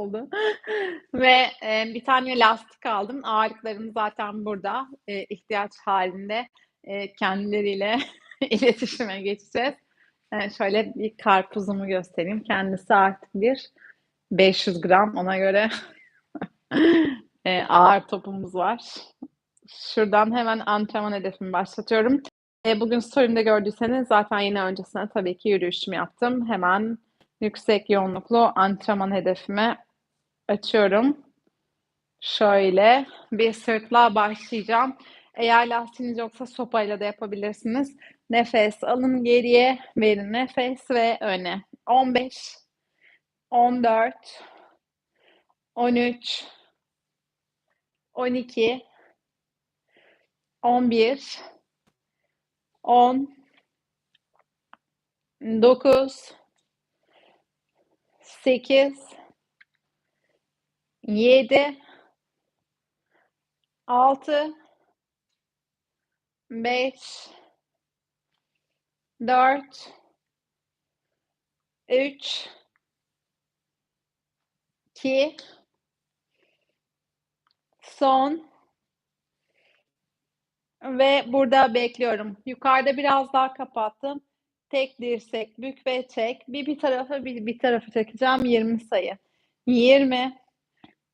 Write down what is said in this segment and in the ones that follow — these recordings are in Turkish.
oldu. Ve e, bir tane lastik aldım. Ağırlıklarım zaten burada. E, ihtiyaç halinde e, kendileriyle iletişime geçeceğiz. E, şöyle bir karpuzumu göstereyim. Kendisi artık bir 500 gram ona göre e, ağır topumuz var. Şuradan hemen antrenman hedefimi başlatıyorum. E, bugün story'imde gördüyseniz zaten yine öncesine tabii ki yürüyüşümü yaptım. Hemen yüksek yoğunluklu antrenman hedefimi açıyorum. Şöyle bir sırtla başlayacağım. Eğer lastiğiniz yoksa sopayla da yapabilirsiniz. Nefes alın geriye, verin nefes ve öne. 15, 14, 13, 12, 11, 10, 9, 8, 7, 6, 5, 4, 3, 2, son. Ve burada bekliyorum. Yukarıda biraz daha kapattım. Tek dirsek bük ve çek. Bir bir tarafa bir bir tarafa çekeceğim. 20 sayı. 20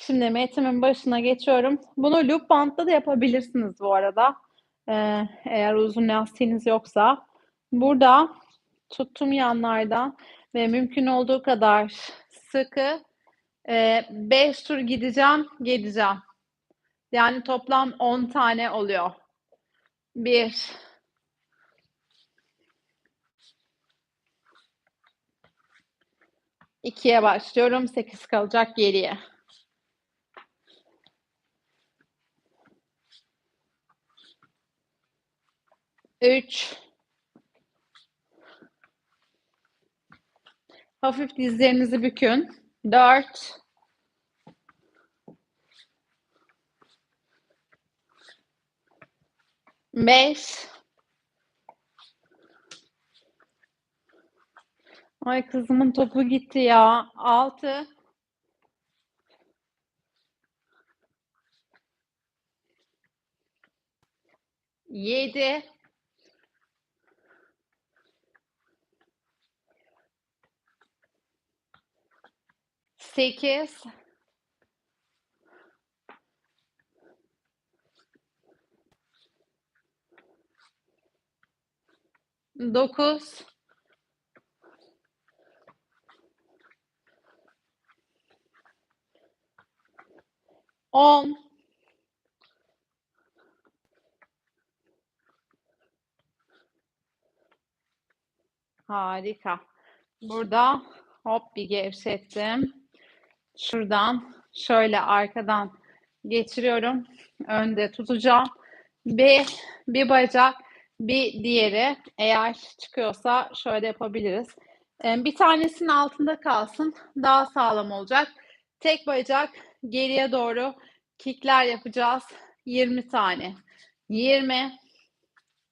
Şimdi metimin başına geçiyorum. Bunu loop bantla da yapabilirsiniz bu arada. Ee, eğer uzun lastiğiniz yoksa. Burada tuttum yanlardan ve mümkün olduğu kadar sıkı 5 e, tur gideceğim, geleceğim. Yani toplam 10 tane oluyor. 1 2'ye başlıyorum. 8 kalacak geriye. Üç. Hafif dizlerinizi bükün. Dört. Beş. Ay kızımın topu gitti ya. Altı. Yedi. Sekiz. Dokuz. On. Harika. Burada hop bir gevşettim. Şuradan şöyle arkadan geçiriyorum. Önde tutacağım. Bir, bir bacak, bir diğeri. Eğer çıkıyorsa şöyle yapabiliriz. Ee, bir tanesinin altında kalsın. Daha sağlam olacak. Tek bacak geriye doğru kickler yapacağız. 20 tane. 20,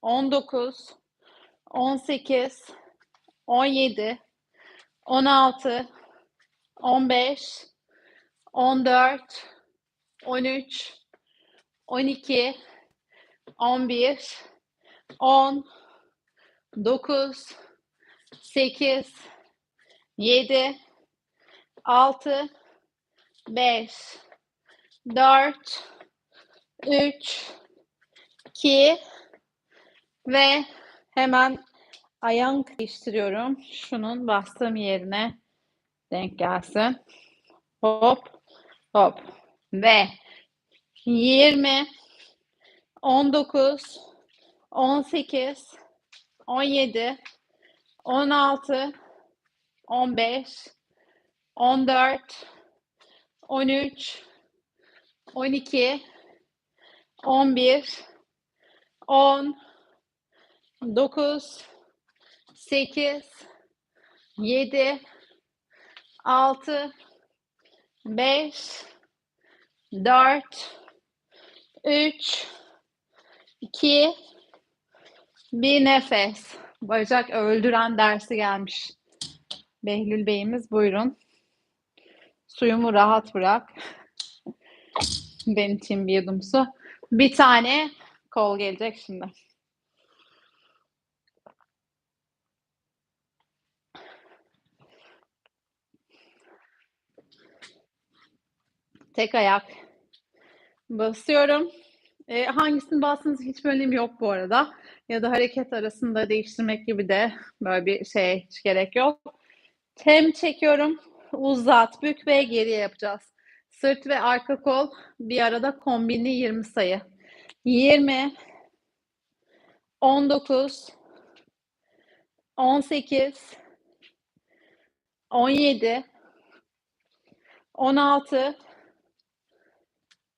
19, 18, 17, 16, 15, 14, 13, 12, 11, 10, 9, 8, 7, 6, 5, 4, 3, 2 ve hemen ayağını değiştiriyorum. Şunun bastığım yerine denk gelsin. Hop, hop. Ve 20, 19, 18, 17, 16, 15, 14, 13, 12, 11 10 9 8 7 6 5 4 3 2 bir nefes. Bacak öldüren dersi gelmiş. Behlül Bey'imiz buyurun. Suyumu rahat bırak. Benim için bir yudum su. Bir tane kol gelecek şimdi. Tek ayak. Basıyorum. E, hangisini bastığınız hiçbir önemi yok bu arada. Ya da hareket arasında değiştirmek gibi de böyle bir şey hiç gerek yok. Tem çekiyorum. Uzat, bük ve geriye yapacağız. Sırt ve arka kol bir arada kombinli 20 sayı. 20 19 18 17 16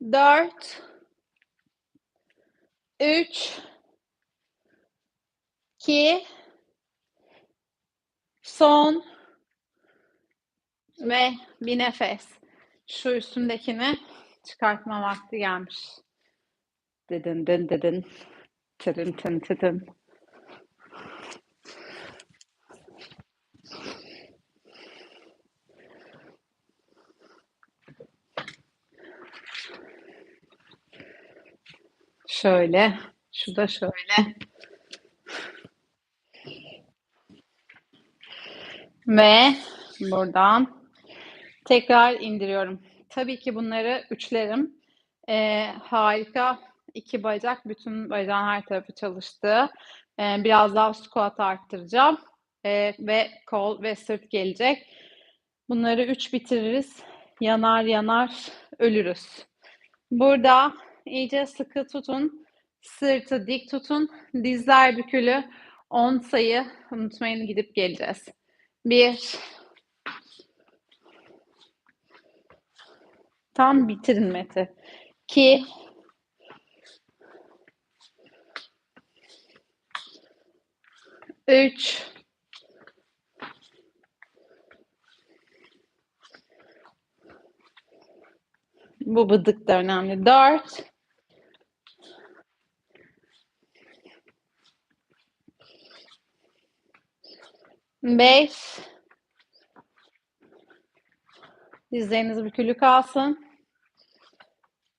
4 3 2 son ve bir nefes. Şu üstümdekini çıkartma vakti gelmiş. Dedin dedin dedin. Tırın tın tın. Şöyle, şu da şöyle. Ve buradan tekrar indiriyorum. Tabii ki bunları üçlerim. Ee, harika. iki bacak, bütün bacağın her tarafı çalıştı. Ee, biraz daha squat arttıracağım. Ee, ve kol ve sırt gelecek. Bunları üç bitiririz. Yanar yanar ölürüz. Burada iyice sıkı tutun. Sırtı dik tutun. Dizler bükülü. 10 sayı unutmayın gidip geleceğiz. 1 Tam bitirin Mete. 2 3 Bu bıdık da önemli. 4 5 Dizleriniz bükülü kalsın.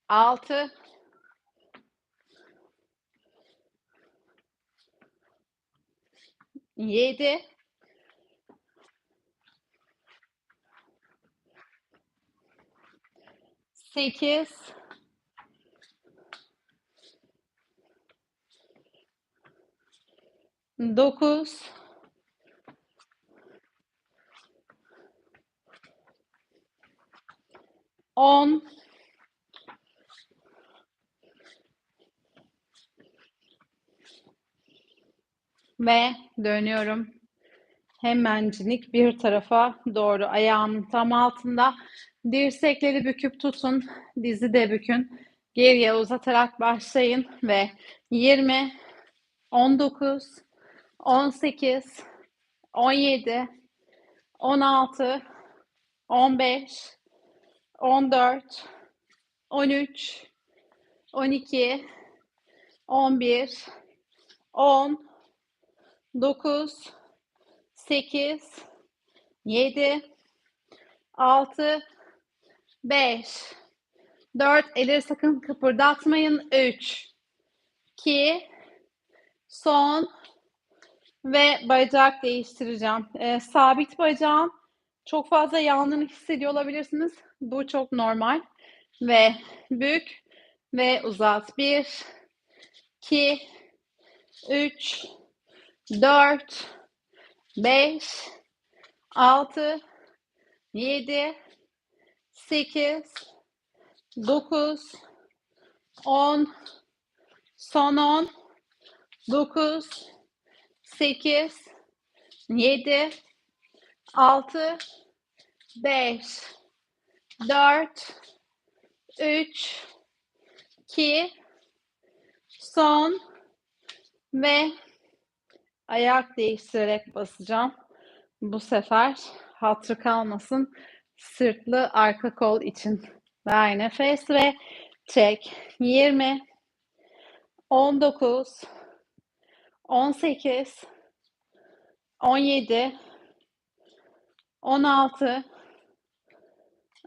6 7 8 9 10 ve dönüyorum. Hemencinik bir tarafa doğru ayağımın tam altında. Dirsekleri büküp tutun. Dizi de bükün. Geriye uzatarak başlayın ve 20 19 18 17 16 15 14 13 12 11 10 9 8 7 6 5 4 elleri sakın kıpırdatmayın. 3 2 son ve bacak değiştireceğim. Ee, sabit bacağın çok fazla yandığını hissediyor olabilirsiniz. Bu çok normal. Ve bük ve uzat. 1, 2, 3, 4, 5, 6, 7, 8, 9, 10, son 10, 9, 8, 7, 6, 5, 4, 3, 2, son. Ve ayak değiştirerek basacağım. Bu sefer hatırı kalmasın. Sırtlı arka kol için. Ver nefes ve çek. 20, 19, 18, 17, 16,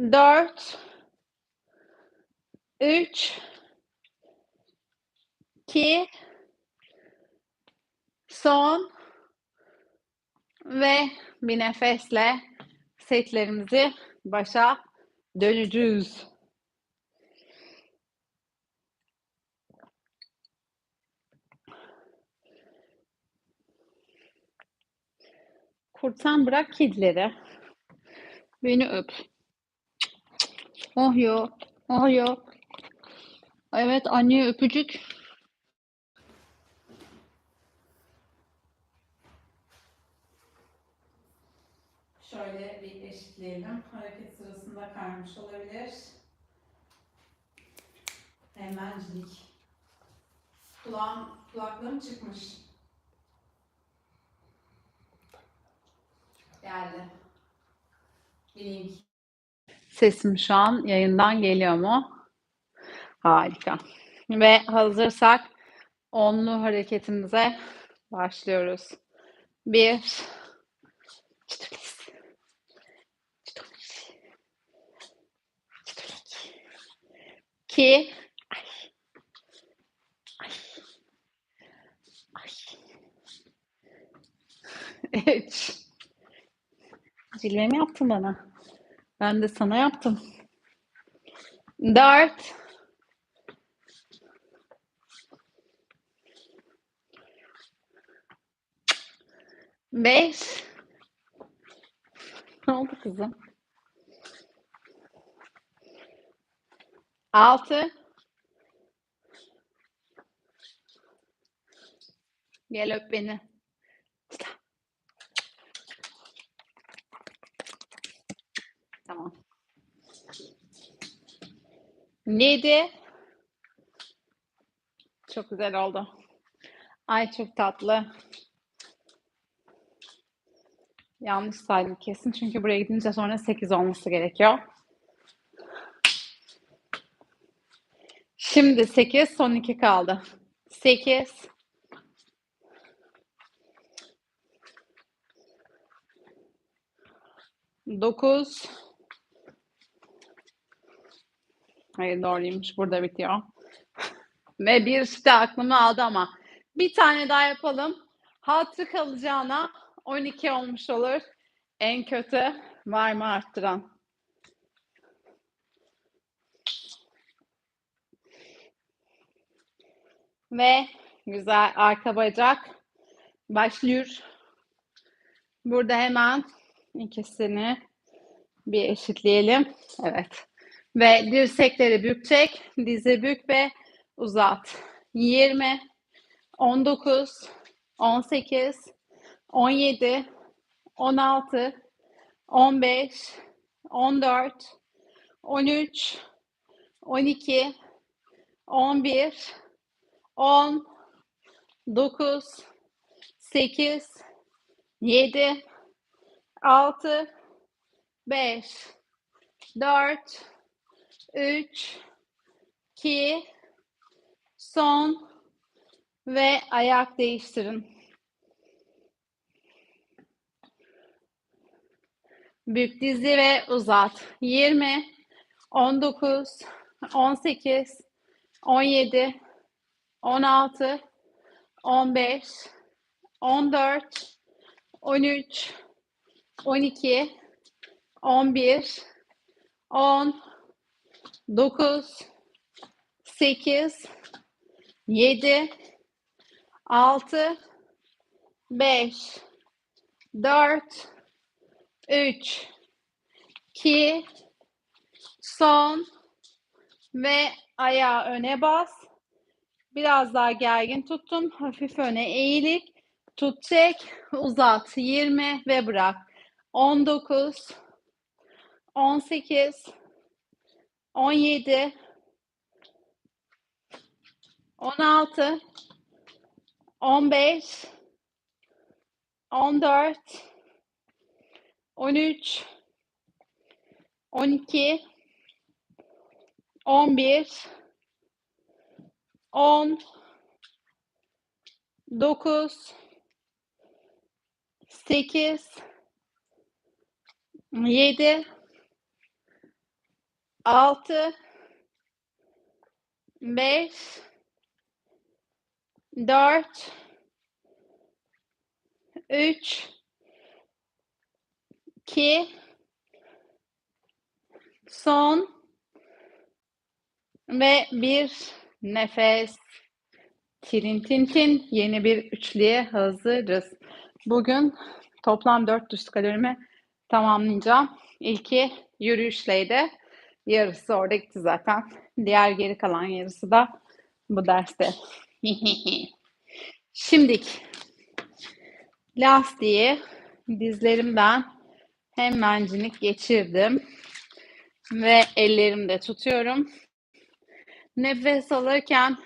4, 3, 2, son ve bir nefesle setlerimizi başa döneceğiz. Kurtan bırak kedileri. Beni öp. Oh yok. Oh yok. Evet anne öpücük. Şöyle bir eşitleyelim. Hareket sırasında kaymış olabilir. Hemencilik. Kulağım, kulaklığım çıkmış. Geldi. Link. Sesim şu an yayından geliyor mu? Harika. Ve hazırsak onlu hareketimize başlıyoruz. Bir, iki, üç, Cilve mi yaptın bana? Ben de sana yaptım. Dört. Beş. Ne oldu kızım? Altı. Gel öp beni. Tamam. Yedi. Çok güzel oldu. Ay çok tatlı. Yanlış saydım kesin. Çünkü buraya gidince sonra 8 olması gerekiyor. Şimdi 8, son 2 kaldı. 8. Dokuz. Hayır doğruymuş. Burada bitiyor. Ve bir işte aklımı aldı ama. Bir tane daha yapalım. Hatırı kalacağına 12 olmuş olur. En kötü var mı arttıran? Ve güzel arka bacak başlıyor. Burada hemen ikisini bir eşitleyelim. Evet. Ve dirsekleri bükecek. Dizi bük ve uzat. 20, 19, 18, 17, 16, 15, 14, 13, 12, 11, 10, 9, 8, 7, 6, 5, 4, 3, 2 son ve ayak değiştirin. Bük dizi ve uzat. 20, 19, 18, 17, 16, 15, 14, 13, 12, 11, 10, 9, 8, 7, 6, 5, 4, 3, 2, son ve ayağı öne bas. Biraz daha gergin tuttum. Hafif öne eğilik. Tut çek. Uzat. 20 ve bırak. 19, 18, 17, 16, 15, 14, 13, 12, 11, 10, 9, 8, 7, 6, 5, 4, 3, 2 son. Ve bir. Nefes. Tirin tin tin. Yeni bir üçlüye hazırız. Bugün toplam 400 kalorimi tamamlayacağım. İlki yürüyüşleydi. Yarısı orada gitti zaten. Diğer geri kalan yarısı da bu derste. Şimdik lastiği dizlerimden hemencinik geçirdim. Ve ellerimde tutuyorum. Nefes alırken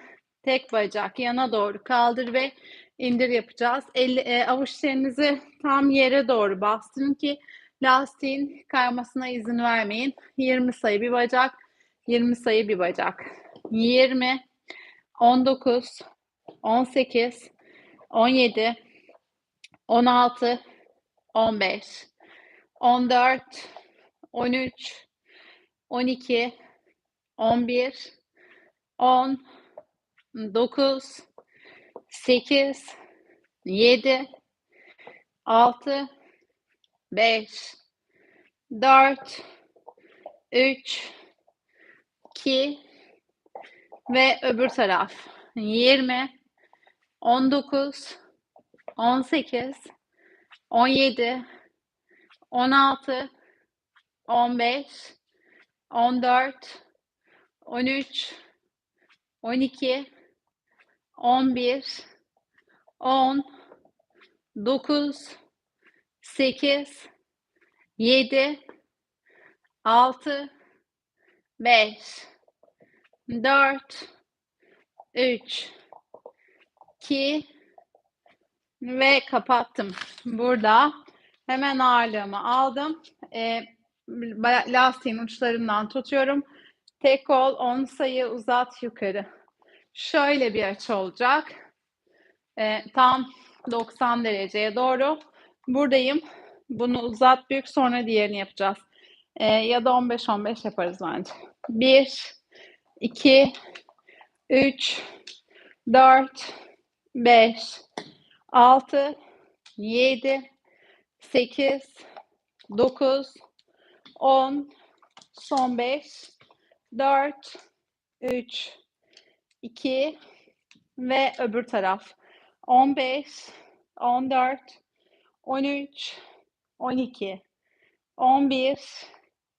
tek bacak yana doğru kaldır ve indir yapacağız. El, e, avuçlarınızı tam yere doğru bastırın ki lastiğin kaymasına izin vermeyin. 20 sayı bir bacak, 20 sayı bir bacak. 20, 19, 18, 17, 16, 15, 14, 13, 12, 11, 10, 9, 8, 7, 6, 5, 4, 3, 2 ve öbür taraf. 20, 19, 18, 17, 16, 15, 14, 13, 12, 11, 10, 9, 8, 7, 6, 5, 4, 3, 2 ve kapattım. Burada Hemen ağırlığımı aldım. E, lastiğin uçlarından tutuyorum. Tek kol 10 sayı uzat yukarı. Şöyle bir açı olacak. E, tam 90 dereceye doğru. Buradayım. Bunu uzat büyük sonra diğerini yapacağız. E, ya da 15-15 yaparız bence. 1, 2, 3, 4, 5, 6, 7, 8, 9, 10, son 5, 4, 3, 2 ve öbür taraf. 15, 14, 13, 12, 11,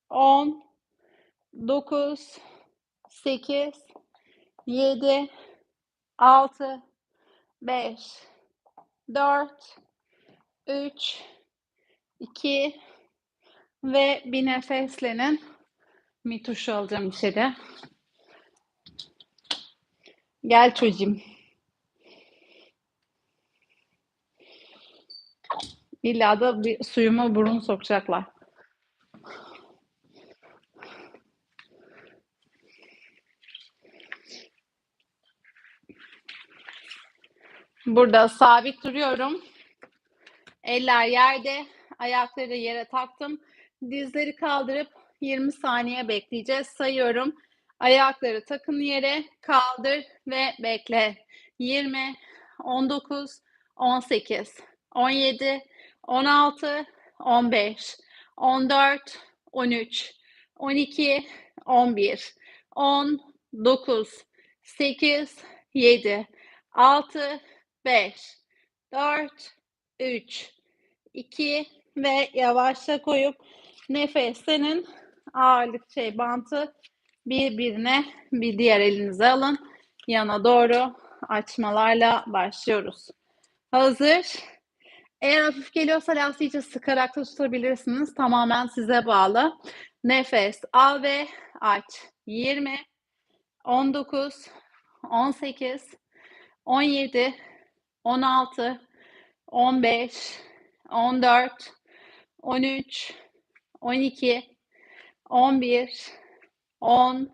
10, 9, 8, 7, 6, 5, 4, 3, 2 ve bir nefeslenin. Bir tuş alacağım içeri. Gel çocuğum. İlla da bir suyuma burun sokacaklar. Burada sabit duruyorum. Eller yerde, ayakları yere taktım. Dizleri kaldırıp 20 saniye bekleyeceğiz. Sayıyorum. Ayakları takın yere, kaldır ve bekle. 20, 19, 18, 17, 16, 15, 14, 13, 12, 11, 10, 9, 8, 7, 6, 5, 4, 3, 2 ve yavaşça koyup nefesinin ağırlık şey bantı birbirine bir diğer elinize alın. Yana doğru açmalarla başlıyoruz. Hazır. Eğer hafif geliyorsa lastiği sıkarak da tutabilirsiniz. Tamamen size bağlı. Nefes al ve aç. 20, 19, 18, 17, 16, 15, 14, 13, 12, 11, 10,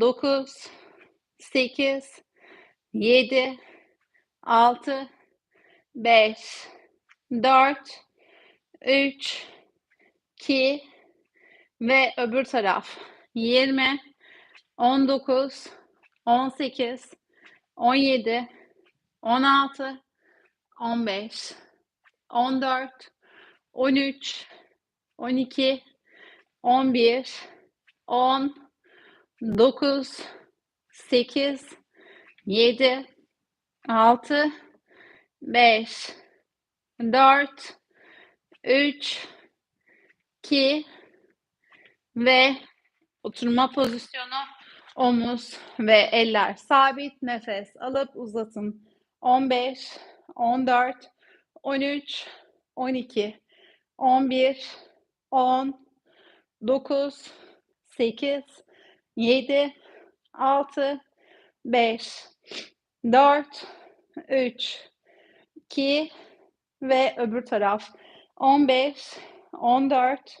9, 8, 7, 6, 5, 4, 3, 2 ve öbür taraf. 20, 19, 18, 17, 16, 15, 14, 13, 12, 11, 10, 9, 8, 7, 6, 5, 4, 3, 2 ve oturma pozisyonu omuz ve eller sabit. Nefes alıp uzatın. 15, 14, 13, 12, 11, 10, 9, 8, 7, 6, 5, 4, 3, 2 ve öbür taraf 15, 14,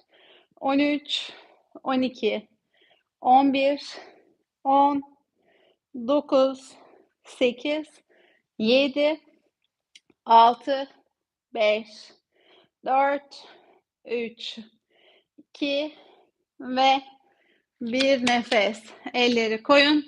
13, 12, 11, 10, 9, 8, 7, 6, 5, 4, 3, 2 ve bir nefes. Elleri koyun.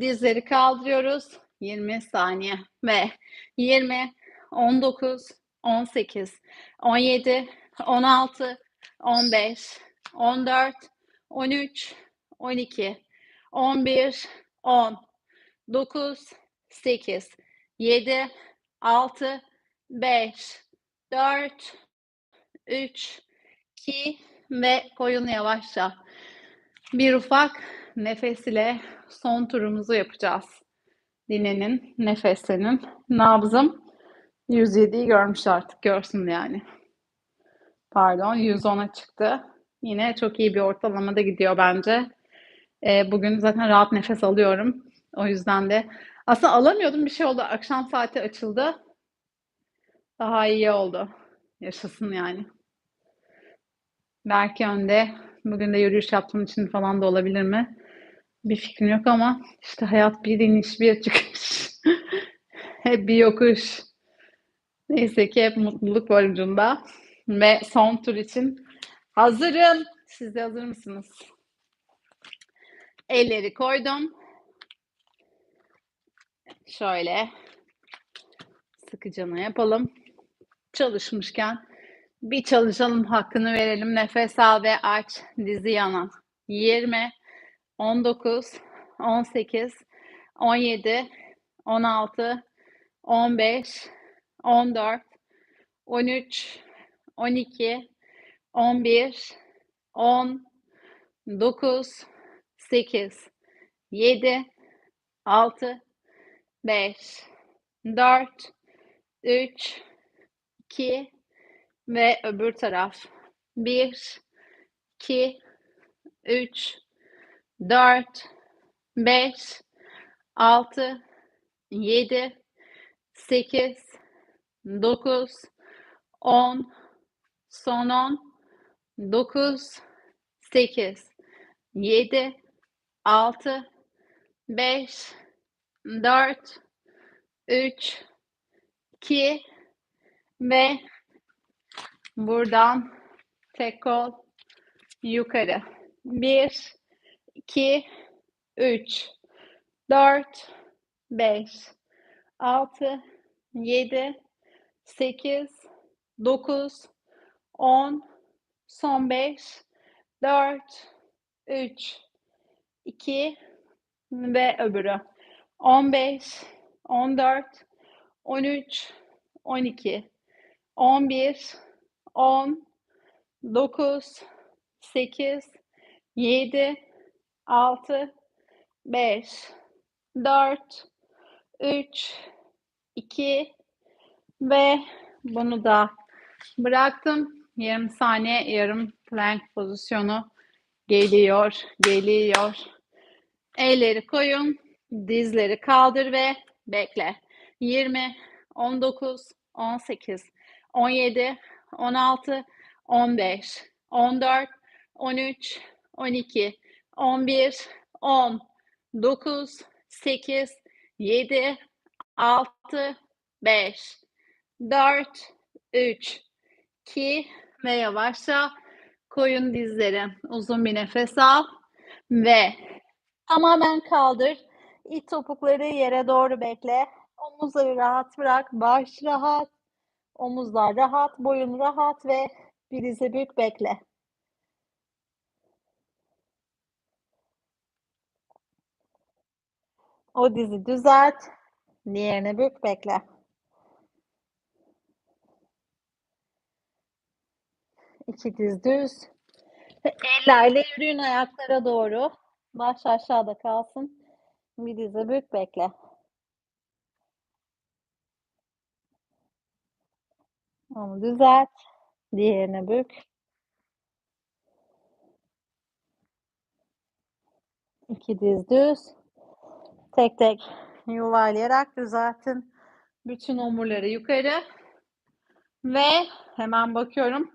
Dizleri kaldırıyoruz. 20 saniye ve 20, 19, 18, 17, 16, 15, 14, 13, 12, 11, 10, 9, 8, 7, 6, 5, 4, 3, 2 ve koyun yavaşça. Bir ufak nefes ile son turumuzu yapacağız. Dinenin, nefeslenin. Nabzım 107'yi görmüş artık. Görsün yani. Pardon 110'a çıktı. Yine çok iyi bir ortalamada gidiyor bence. E, bugün zaten rahat nefes alıyorum. O yüzden de aslında alamıyordum bir şey oldu. Akşam saati açıldı. Daha iyi oldu. Yaşasın yani. Belki önde bugün de yürüyüş yaptığım için falan da olabilir mi? Bir fikrim yok ama işte hayat bir iniş bir çıkış. hep bir yokuş. Neyse ki hep mutluluk var ucunda. Ve son tur için hazırım. Siz de hazır mısınız? Elleri koydum. Şöyle sıkıcana yapalım. Çalışmışken bir çalışalım, hakkını verelim. Nefes al ve aç. Dizi yana. 20, 19, 18, 17, 16, 15, 14, 13, 12, 11, 10, 9, 8, 7, 6, 5, 4, 3, 2 ve öbür taraf. 1, 2, 3, 4, 5, 6, 7, 8, 9, 10, son 10, 9, 8, 7, 6, 5, 4, 3, 2 ve buradan tek kol yukarı. 1 2 3 4 5 6 7 8 9 10 son 5 4 3 2 ve öbürü. 15 14 13 12 11 10 9 8 7 6 5 4 3 2 ve bunu da bıraktım. Yarım saniye yarım plank pozisyonu geliyor, geliyor. Elleri koyun, dizleri kaldır ve bekle. 20, 19, 18, 17, 16, 15, 14, 13, 12, 11, 10, 9, 8, 7, 6, 5, 4, 3, 2 ve yavaşça koyun dizleri. Uzun bir nefes al ve tamamen kaldır. İç topukları yere doğru bekle. Omuzları rahat bırak. Baş rahat. Omuzlar rahat. Boyun rahat ve bir dizi bük bekle. O dizi düzelt. Diğerine bük bekle. İki diz düz. Ellerle yürüyün ayaklara doğru. Baş aşağıda kalsın. Bir dize bük bekle. Onu düzelt. Diğerine bük. İki diz düz. Tek tek yuvarlayarak düzeltin. Bütün omurları yukarı. Ve hemen bakıyorum.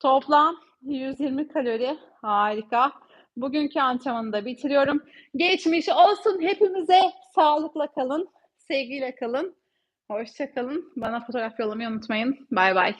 Toplam 120 kalori. Harika. Bugünkü antrenmanı da bitiriyorum. Geçmiş olsun hepimize. Sağlıkla kalın. Sevgiyle kalın. Hoşça kalın. Bana fotoğraf yollamayı unutmayın. Bay bay.